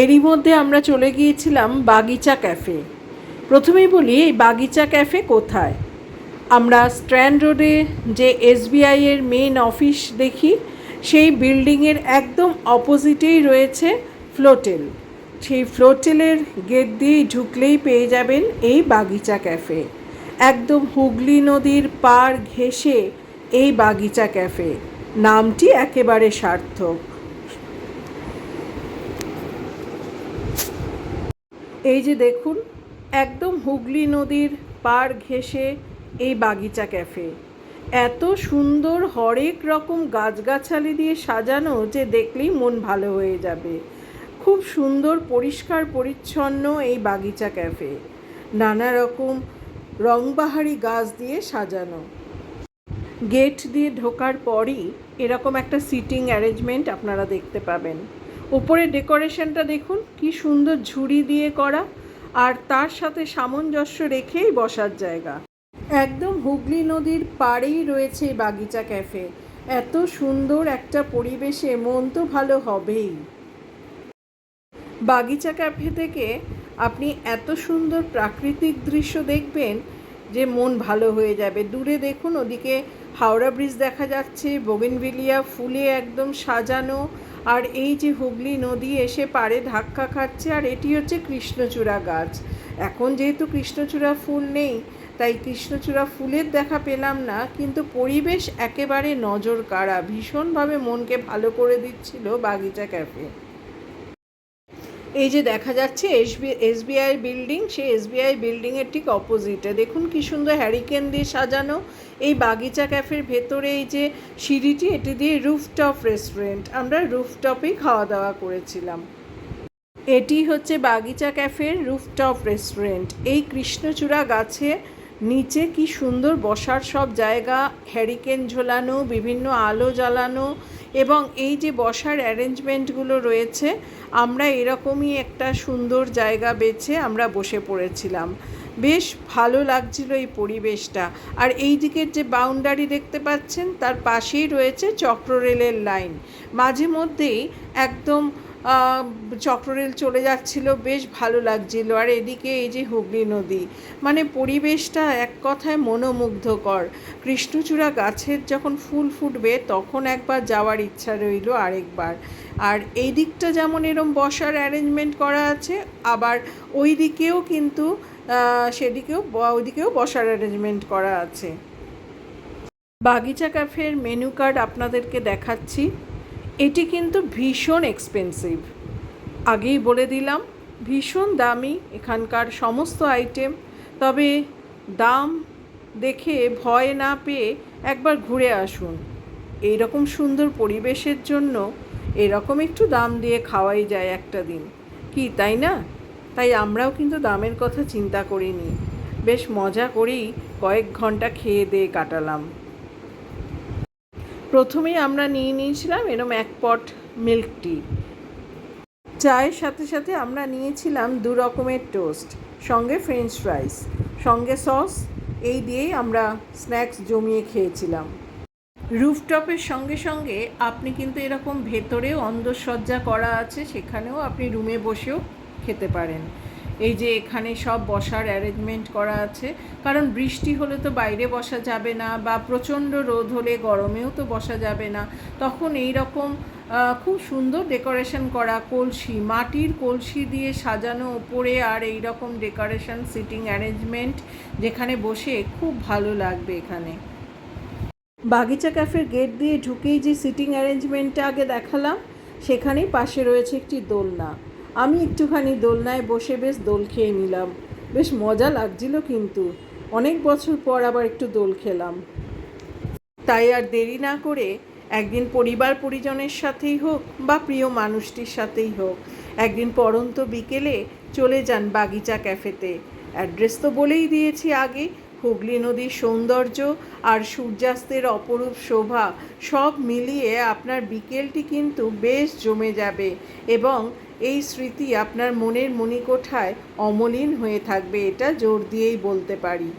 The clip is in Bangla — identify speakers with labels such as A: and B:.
A: এরই মধ্যে আমরা চলে গিয়েছিলাম বাগিচা ক্যাফে। প্রথমেই বলি, এই বাগিচা ক্যাফে কোথায়? আমরা স্ট্র্যান্ড রোডে যে এসবিআই এর মেন অফিস দেখি, সেই বিল্ডিংয়ের একদম অপোজিটেই রয়েছে ফ্লোটেল সেই ফ্লোটেলের গেট দিয়েই ঢুকলেই পেয়ে যাবেন এই বাগিচা ক্যাফে। একদম হুগলি নদীর পাড় ঘেঁষে এই বাগিচা ক্যাফে। নামটি একেবারে সার্থক। এই যে দেখুন, একদম হুগলি নদীর পাড় ঘেঁষে এই বাগিচা ক্যাফে। এত সুন্দর হরেক রকম গাছগাছালি দিয়ে সাজানো যে দেখলেই মন ভালো হয়ে যাবে। খুব সুন্দর, পরিষ্কার, পরিচ্ছন্ন এই বাগিচা ক্যাফে। নানা রকম রংবাহারি গাছ দিয়ে সাজানো। গেট দিয়ে ঢোকার পরই এরকম একটা সিটিং অ্যারেঞ্জমেন্ট আপনারা দেখতে পাবেন। উপরে ডেকোরেশনটা দেখুন, কি সুন্দর ঝুড়ি দিয়ে করা, আর তার সাথে সামঞ্জস্য রেখেই বসার জায়গা। একদম হুগলি নদীর পাড়েই রয়েছে এই বাগিচা ক্যাফে। এত সুন্দর একটা পরিবেশে, মন তো ভালো হবেই। বাগিচা ক্যাফে থেকে আপনি এত সুন্দর প্রাকৃতিক দৃশ্য দেখবেন যে মন ভালো হয়ে যাবে। দূরে দেখুন, ওদিকে হাওড়া ব্রিজ দেখা যাচ্ছে, বোগেনভিলিয়া ফুলে একদম সাজানো আর এই যে হুগলি নদী এসে পারে ধাক্কা খাচ্ছে, আর এটি হচ্ছে কৃষ্ণচূড়া গাছ। এখন যেহেতু কৃষ্ণচূড়া ফুল নেই, তাই কৃষ্ণচূড়া ফুলের দেখা পেলাম না, কিন্তু পরিবেশ একেবারে নজর কাড়া ভীষণভাবে মনকে ভালো করে দিচ্ছিল বাগিচা ক্যাফে। এই যে দেখা যাচ্ছে, এসবি, এসবিআই বিল্ডিং, সেই এসবিআই বিল্ডিংয়ের ঠিক অপোজিটে দেখুন কি সুন্দর হ্যারিকেন দিয়ে সাজানো। এই বাগিচা ক্যাফের ভেতরে এই যে সিঁড়িটি, এটি দিয়ে রুফটপ রেস্টুরেন্ট আমরা রুফটপেই খাওয়া দাওয়া করেছিলাম। এটি হচ্ছে বাগিচা ক্যাফের রুফটপ রেস্টুরেন্ট এই কৃষ্ণচূড়া গাছে নিচে কি সুন্দর বসার সব জায়গা। হ্যারিকেন ঝোলানো, বিভিন্ন আলো জ্বালানো এবং এই যে বসার অ্যারেঞ্জমেন্টগুলো রয়েছে, আমরা এরকমই একটা সুন্দর জায়গা বেছে আমরা বসে পড়েছিলাম। বেশ ভালো লাগছিল এই পরিবেশটা। আর এই দিকের যে বাউন্ডারি দেখতে পাচ্ছেন, তার পাশেই রয়েছে চক্ররেলের লাইন। মাঝে মধ্যেই একদম চক্ররেল চলে যাচ্ছিল, বেশ ভালো লাগছিল। আর এদিকে এই যে হুগলি নদী মানে পরিবেশটা এক কথায় মনোমুগ্ধকর। কৃষ্ণচূড়া গাছের যখন ফুল ফুটবে, তখন একবার যাওয়ার ইচ্ছা রইল আরেকবার। আর এই দিকটা যেমন এরম বসার অ্যারেঞ্জমেন্ট করা আছে, আবার ওই দিকেও কিন্তু সেদিকেও ওইদিকেও বসার অ্যারেঞ্জমেন্ট করা আছে। বাগিচা ক্যাফের মেনু কার্ড আপনাদেরকে দেখাচ্ছি। এটি কিন্তু ভীষণ এক্সপেন্সিভ আগেই বলে দিলাম, ভীষণ দামি এখানকার সমস্ত আইটেম তবে দাম দেখে ভয় না পেয়ে একবার ঘুরে আসুন। এই রকম সুন্দর পরিবেশের জন্য এরকম একটু দাম দিয়ে খাওয়াই যায় একটা দিন। কি, তাই না? তাই আমরাও কিন্তু দামের কথা চিন্তা করিনি। বেশ মজা করেই কয়েক ঘণ্টা খেয়ে দিয়ে কাটালাম। প্রথমেই আমরা নিয়ে নিয়েছিলাম এরম এক পট মিল্ক টি চায়ের সাথে সাথে আমরা নিয়েছিলাম দু রকমের টোস্ট সঙ্গে ফ্রেঞ্চ ফ্রাইস সঙ্গে সস এই দিয়েই আমরা স্ন্যাক্স জমিয়ে খেয়েছিলাম। রুফটপের সঙ্গে সঙ্গে আপনি কিন্তু এরকম ভেতরেও অন্দরসজ্জা করা আছে, সেখানেও আপনি রুমে বসেও খেতে পারেন। এই যে এখানে সব বসার অ্যারেঞ্জমেন্ট করা আছে। কারণ বৃষ্টি হলে তো বাইরে বসা যাবে না বা প্রচণ্ড রোদ হলে গরমেও তো বসা যাবে না। তখন এই রকম খুব সুন্দর ডেকোরেশন করা কলসি, মাটির কলসি দিয়ে সাজানো ওপরে আর এই রকম ডেকোরেশন সিটিং অ্যারেঞ্জমেন্ট যেখানে বসে খুব ভালো লাগবে এখানে। বাগিচা ক্যাফের গেট দিয়ে ঢুকেই যে সিটিং অ্যারেঞ্জমেন্টটা আগে দেখালাম, সেখানেই পাশে রয়েছে একটি দোলনা। আমি একটুখানি দোলনায় বসে বেশ দোল খেয়ে নিলাম। বেশ মজা লাগছিল কিন্তু। অনেক বছর পর আবার একটু দোল খেলাম। তাই আর দেরি না করে একদিন পরিবার পরিজনের সাথেই হোক বা প্রিয় মানুষটির সাথেই হোক, একদিন পরন্ত বিকেলে চলে যান বাগিচা ক্যাফেতে। অ্যাড্রেস তো বলেই দিয়েছি আগে, হুগলি নদীর সৌন্দর্য আর সূর্যাস্তের অপরূপ শোভা সব মিলিয়ে আপনার বিকেলটি কিন্তু বেশ জমে যাবে এবং এই স্মৃতি আপনার মনের মণিকোঠায় অমলিন হয়ে থাকবে এটা জোর দিয়েই বলতে পারি।